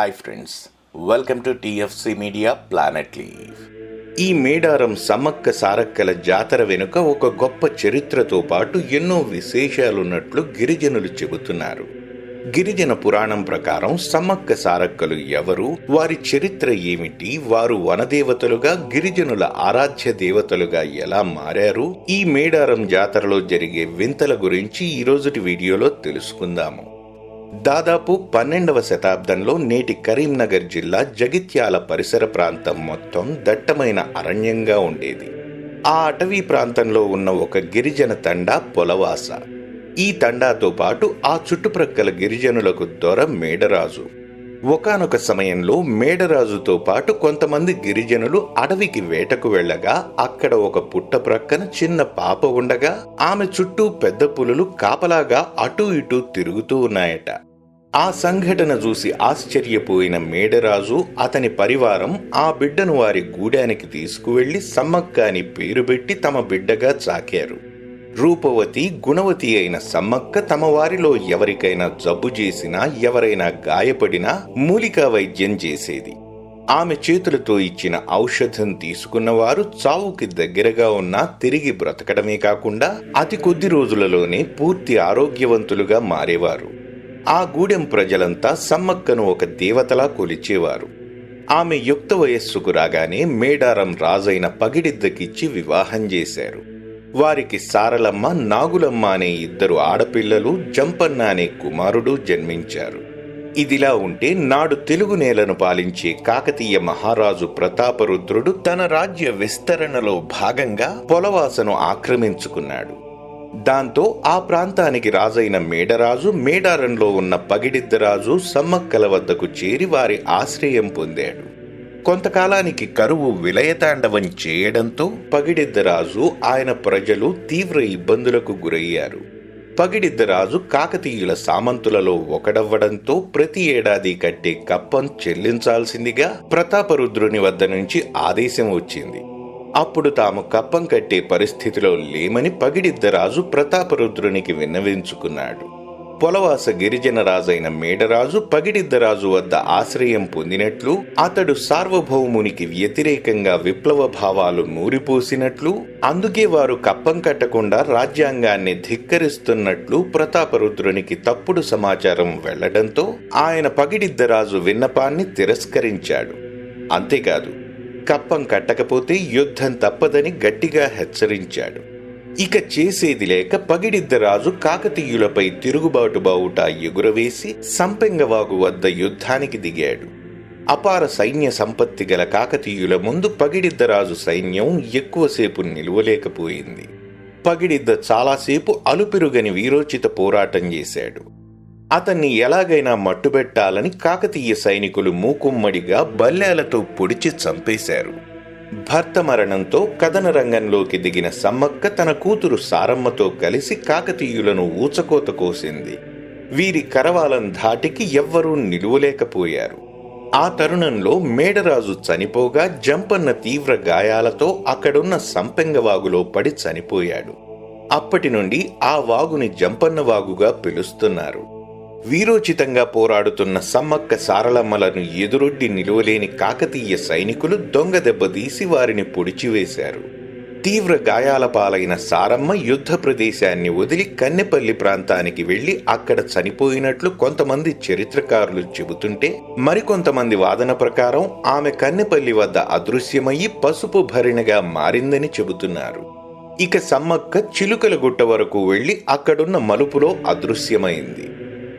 Hi friends welcome to TFC media planet live ఈ మేడారం సమ్మక్క సారక్కల జాతర వెనుక ఒక గొప్ప చరిత్రతో పాటు ఎన్నో విశేషాలున్నట్లు గిరిజనులు చెబుతున్నారు. గిరిజన పురాణం ప్రకారం సమ్మక్క సారక్కలు ఎవరు వారి చరిత్ర ఏమిటి వారు వనదేవతలుగా గిరిజనుల ఆరాధ్య దేవతలుగా ఎలా మారారు ఈ మేడారం జాతరలో జరిగే వింతల గురించి ఈ రోజుటి వీడియోలో తెలుసుకుందాము. దాదాపు పన్నెండవ శతాబ్దంలో నేటి కరీంనగర్ జిల్లా జగిత్యాల పరిసర ప్రాంతం మొత్తం దట్టమైన అరణ్యంగా ఉండేది. ఆ అటవీ ప్రాంతంలో ఉన్న ఒక గిరిజన తండా పొలవాస. ఈ తండాతో పాటు ఆ చుట్టుప్రక్కల గిరిజనులకు దొర మేడరాజు. ఒకానొక సమయంలో మేడరాజుతో పాటు కొంతమంది గిరిజనులు అడవికి వేటకు వెళ్ళగా అక్కడ ఒక పుట్ట ప్రక్కన చిన్న పాప ఉండగా ఆమె చుట్టూ పెద్ద పులులు కాపలాగా అటూ ఇటూ తిరుగుతూ ఉన్నాయట. ఆ సంఘటన చూసి ఆశ్చర్యపోయిన మేడరాజు అతని పరివారం ఆ బిడ్డను వారి గూడానికి తీసుకువెళ్ళి సమ్మక్క అని పేరు పెట్టి తమ బిడ్డగా చాకారు. రూపవతి గుణవతి అయిన సమ్మక్క తమ వారిలో ఎవరికైనా జబ్బు చేసినా ఎవరైనా గాయపడినా మూలికా వైద్యం చేసేది. ఆమె చేతులతో ఇచ్చిన ఔషధం తీసుకున్నవారు చావుకి దగ్గరగా ఉన్నా తిరిగి బ్రతకడమే కాకుండా అతి కొద్ది రోజులలోనే పూర్తి ఆరోగ్యవంతులుగా మారేవారు. ఆ గూడెం ప్రజలంతా సమ్మక్కను ఒక దేవతలా కొలిచేవారు. ఆమె యుక్త వయస్సుకు రాగానే మేడారం రాజైన పగిడిద్దకిచ్చి వివాహం చేశారు. వారికి సారలమ్మ నాగులమ్మ అనే ఇద్దరు ఆడపిల్లలు జంపన్న అనే కుమారుడు జన్మించారు. ఇదిలా ఉంటే నాడు తెలుగు నేలను పాలించే కాకతీయ మహారాజు ప్రతాపరుద్రుడు తన రాజ్య విస్తరణలో భాగంగా పొలవాసను ఆక్రమించుకున్నాడు. దాంతో ఆ ప్రాంతానికి రాజైన మేడరాజు మేడారంలో ఉన్న పగిడిద్దరాజు సమ్మక్కల వద్దకు చేరి వారి ఆశ్రయం పొందాడు. కొంతకాలానికి కరువు విలయతాండవం చేయడంతో పగిడిద్దరాజు ఆయన ప్రజలు తీవ్ర ఇబ్బందులకు గురయ్యారు. పగిడిద్దరాజు కాకతీయుల సామంతులలో ఒకడవ్వడంతో ప్రతి ఏడాది కట్టే కప్పం చెల్లించాల్సిందిగా ప్రతాపరుద్రుని వద్ద నుంచి ఆదేశం వచ్చింది. అప్పుడు తాము కప్పం కట్టే పరిస్థితిలో లేమని పగిడిద్దరాజు ప్రతాపరుద్రునికి విన్నవించుకున్నాడు. పొలవాస గిరిజన రాజైన మేడరాజు పగిడిద్దరాజు వద్ద ఆశ్రయం పొందినట్లు అతడు సార్వభౌమునికి వ్యతిరేకంగా విప్లవ భావాలు నూరిపోసినట్లు అందుకే వారు కప్పం కట్టకుండా రాజ్యాంగాన్ని ధిక్కరిస్తున్నట్లు ప్రతాపరుద్రునికి తప్పుడు సమాచారం వెళ్ళడంతో ఆయన పగిడిద్దరాజు విన్నపాన్ని తిరస్కరించాడు. అంతేకాదు కప్పం కట్టకపోతే యుద్ధం తప్పదని గట్టిగా హెచ్చరించాడు. ఇక చేసేది లేక పగిడిద్దరాజు కాకతీయులపై తిరుగుబాటు బావుట ఎగురవేసి సంపెంగవాగు వద్ద యుద్ధానికి దిగాడు. అపార సైన్య సంపత్తి గల కాకతీయుల ముందు పగిడిద్దరాజు సైన్యం ఎక్కువసేపు నిలువలేకపోయింది. పగిడిద్ద చాలాసేపు అలుపెరుగని వీరోచిత పోరాటం చేశాడు. అతన్ని ఎలాగైనా మట్టుబెట్టాలని కాకతీయ సైనికులు మూకుమ్మడిగా బల్లేలతో పొడిచి చంపేశారు. భర్త మరణంతో కథన రంగంలోకి దిగిన సమ్మక్క తన కూతురు సారమ్మతో కలిసి కాకతీయులను ఊచకోత కోసింది. వీరి కరవాలం ధాటికి ఎవ్వరూ నిలువలేకపోయారు. ఆ తరుణంలో మేడరాజు చనిపోగా జంపన్న తీవ్ర గాయాలతో అక్కడున్న సంపెంగవాగులో పడి చనిపోయాడు. అప్పటి నుండి ఆ వాగుని జంపన్న వాగుగా పిలుస్తున్నారు. వీరోచితంగా పోరాడుతున్న సమ్మక్క సారలమ్మలను ఎదురొడ్డి నిలువలేని కాకతీయ సైనికులు దొంగ దెబ్బతీసి వారిని పొడిచివేశారు. తీవ్ర గాయాల పాలైన సారమ్మ యుద్ధ ప్రదేశాన్ని వదిలి కన్నెపల్లి ప్రాంతానికి వెళ్ళి అక్కడ చనిపోయినట్లు కొంతమంది చరిత్రకారులు చెబుతుంటే మరికొంతమంది వాదన ప్రకారం ఆమె కన్నెపల్లి వద్ద అదృశ్యమయ్యి పసుపు భరిణగా మారిందని చెబుతున్నారు. ఇక సమ్మక్క చిలుకల గుట్ట వరకు వెళ్ళి అక్కడున్న మలుపులో అదృశ్యమైంది.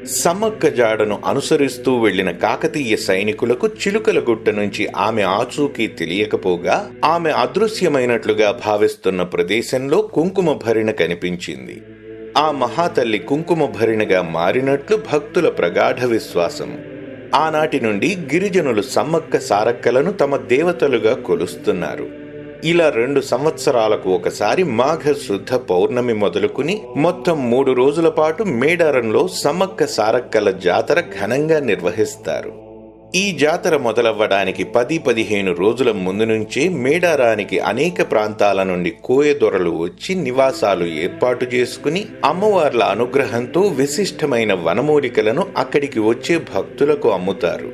సమ్మక్క జాడను అనుసరిస్తూ వెళ్ళిన కాకతీయ సైనికులకు చిలుకల గుట్ట నుంచి ఆమె ఆచూకీ తెలియకపోగా ఆమె అదృశ్యమైనట్లుగా భావిస్తున్న ప్రదేశంలో కుంకుమ భరిణ కనిపించింది. ఆ మహాతల్లి కుంకుమ భరిణగా మారినట్లు భక్తుల ప్రగాఢ విశ్వాసం. ఆనాటి నుండి గిరిజనులు సమ్మక్క సారక్కలను తమ దేవతలుగా కొలుస్తున్నారు. ఇలా రెండు సంవత్సరాలకు ఒకసారి మాఘ శుద్ధ పౌర్ణమి మొదలుకుని మొత్తం మూడు రోజుల పాటు మేడారంలో సమక్క సారక్కల జాతర ఘనంగా నిర్వహిస్తారు. ఈ జాతర మొదలవ్వడానికి పది పదిహేను రోజుల ముందు నుంచే మేడారానికి అనేక ప్రాంతాల నుండి కోయదొరలు వచ్చి నివాసాలు ఏర్పాటు చేసుకుని అమ్మవార్ల అనుగ్రహంతో విశిష్టమైన వనమూలికలను అక్కడికి వచ్చే భక్తులకు అమ్ముతారు.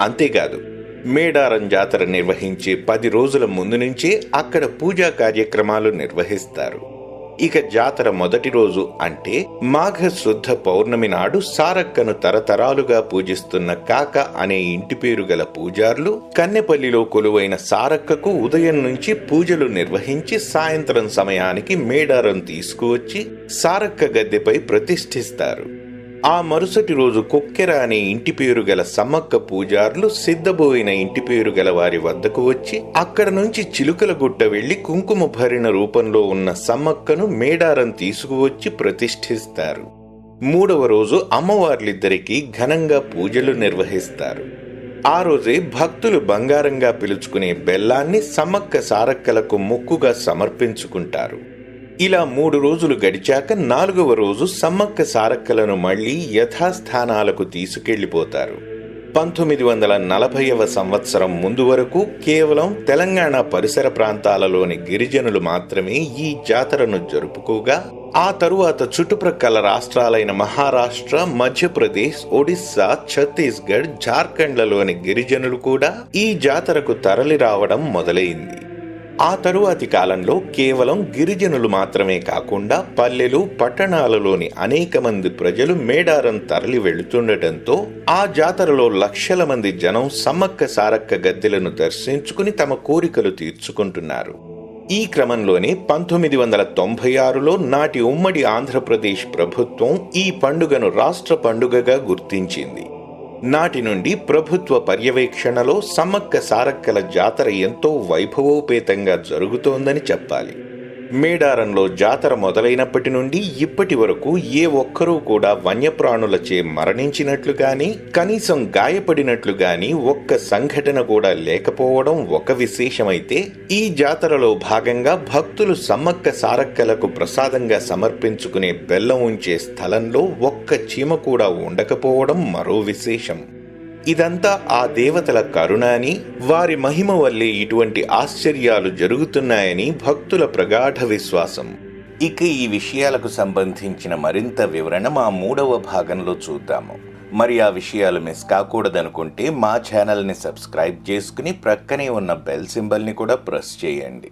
అంతేకాదు మేడారం జాతర నిర్వహించే పది రోజుల ముందు నుంచే అక్కడ పూజా కార్యక్రమాలు నిర్వహిస్తారు. ఇక జాతర మొదటి రోజు అంటే మాఘ శుద్ధ పౌర్ణమి నాడు సారక్కను తరతరాలుగా పూజిస్తున్న కాక అనే ఇంటి పేరు గల పూజార్లు కన్నెపల్లిలో కొలువైన సారక్కకు ఉదయం నుంచి పూజలు నిర్వహించి సాయంత్రం సమయానికి మేడారం తీసుకువచ్చి సారక్క గద్దెపై ప్రతిష్ఠిస్తారు. ఆ మరుసటి రోజు కొక్కెర అనే ఇంటి పేరు గల సమ్మక్క పూజార్లు సిద్ధబోయిన ఇంటి పేరు గల వారి వద్దకు వచ్చి అక్కడ నుంచి చిలుకల గుట్ట వెళ్ళి కుంకుమ భరిణ రూపంలో ఉన్న సమ్మక్కను మేడారం తీసుకువచ్చి ప్రతిష్ఠిస్తారు. మూడవ రోజు అమ్మవార్లిద్దరికీ ఘనంగా పూజలు నిర్వహిస్తారు. ఆ రోజే భక్తులు బంగారంగా పిలుచుకునే బెల్లాన్ని సమ్మక్క సారక్కలకు ముక్కుగా సమర్పించుకుంటారు. ఇలా మూడు రోజులు గడిచాక నాలుగవ రోజు సమ్మక్క సారక్కలను మళ్ళీ యథాస్థానాలకు తీసుకెళ్ళిపోతారు పంతొమ్మిది వందల నలభైవ సంవత్సరం ముందు వరకు కేవలం తెలంగాణ పరిసర ప్రాంతాలలోని గిరిజనులు మాత్రమే ఈ జాతరను జరుపుకోగా ఆ తరువాత చుట్టుప్రక్కల రాష్ట్రాలైన మహారాష్ట్ర మధ్యప్రదేశ్ ఒడిస్సా ఛత్తీస్గఢ్ జార్ఖండ్లలోని గిరిజనులు కూడా ఈ జాతరకు తరలి రావడం మొదలైంది. ఆ తరువాతి కాలంలో కేవలం గిరిజనులు మాత్రమే కాకుండా పల్లెలు పట్టణాలలోని అనేక మంది ప్రజలు మేడారం తరలి వెళుతుండటంతో ఆ జాతరలో లక్షల మంది జనం సమ్మక్క సారక్క గద్దెలను దర్శించుకుని తమ కోరికలు తీర్చుకుంటున్నారు. ఈ క్రమంలోనే పంతొమ్మిది వందల తొంభై ఆరులో నాటి ఉమ్మడి ఆంధ్రప్రదేశ్ ప్రభుత్వం ఈ పండుగను రాష్ట్ర పండుగగా గుర్తించింది. నాటి నుండి ప్రభుత్వ పర్యవేక్షణలో సమ్మక్క సారక్కల జాతర ఎంతో వైభవోపేతంగా జరుగుతోందని చెప్పాలి. మేడారంలో జాతర మొదలైనప్పటి నుండి ఇప్పటి వరకు ఏ ఒక్కరూ కూడా వన్యప్రాణులచే మరణించినట్లు గాని కనీసం గాయపడినట్లు గాని ఒక్క సంఘటన కూడా లేకపోవడం ఒక విశేషమైతే ఈ జాతరలో భాగంగా భక్తులు సమ్మక్క సారక్కలకు ప్రసాదంగా సమర్పించుకునే బెల్లం ఉంచే స్థలంలో ఒక్క చీమ కూడా ఉండకపోవడం మరో విశేషం. ఇదంతా ఆ దేవతల కరుణ అని వారి మహిమ వల్లే ఇటువంటి ఆశ్చర్యాలు జరుగుతున్నాయని భక్తుల ప్రగాఢ విశ్వాసం. ఇక ఈ విషయాలకు సంబంధించిన మరింత వివరణ మా మూడవ భాగంలో చూద్దాము. మరి ఆ విషయాలు మిస్ కాకూడదనుకుంటే మా ఛానల్ని సబ్స్క్రైబ్ చేసుకుని ప్రక్కనే ఉన్న బెల్ సింబల్ని కూడా ప్రెస్ చేయండి.